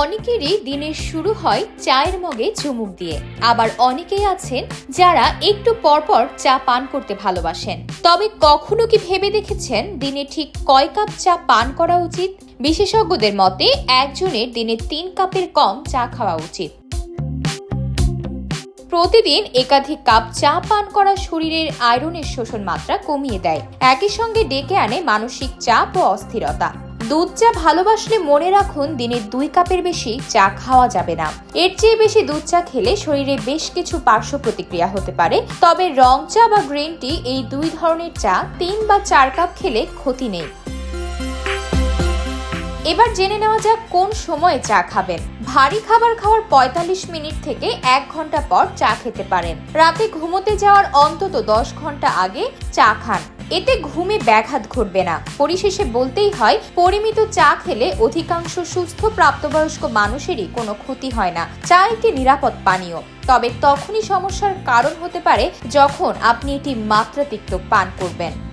অনেকেরই দিনের শুরু হয় চায়ের মগে চুমুক দিয়ে। আবার অনেকেই আছেন যারা একটু পরপর চা পান করতে ভালোবাসেন। তবে কখনো কি ভেবে দেখেছেন দিনে ঠিক কয় কাপ চা পান করা উচিত? বিশেষজ্ঞদের মতে একজনের দিনে তিন কাপের কম চা খাওয়া উচিত। প্রতিদিন একাধিক কাপ চা পান করা শরীরের আয়রনের শোষণ মাত্রা কমিয়ে দেয়। একই সঙ্গে ডেকে আনে মানসিক চাপ ও অস্থিরতা। দুধ চা ভালোবাসলে মনে রাখুন দিনে দুই কাপের বেশি চা খাওয়া যাবে না। এর চেয়ে বেশি দুধ চা খেলে শরীরে বেশ কিছু পার্শ্ব প্রতিক্রিয়া হতে পারে। তবে রং চা বা গ্রিন টি এই দুই ধরনের চা তিন বা চার কাপ খেলে ক্ষতি নেই। এবার জেনে নেওয়া যাক কোন সময়ে চা খাবেন। ভারী খাবার খাওয়ার ৪৫ মিনিট থেকে এক ঘণ্টা পর চা খেতে পারেন। রাতে ঘুমোতে যাওয়ার অন্তত দশ ঘণ্টা আগে চা খান। এতে ঘুমে ব্যাঘাত ঘটবে না। পরিশেষে বলতেই হয়, পরিমিত চা খেলে অধিকাংশ সুস্থ প্রাপ্তবয়স্ক মানুষেরই কোনো ক্ষতি হয় না। চা একটি নিরাপদ পানীয়। তবে তখনই সমস্যার কারণ হতে পারে যখন আপনি এটি মাত্রাতিরিক্ত পান করবেন।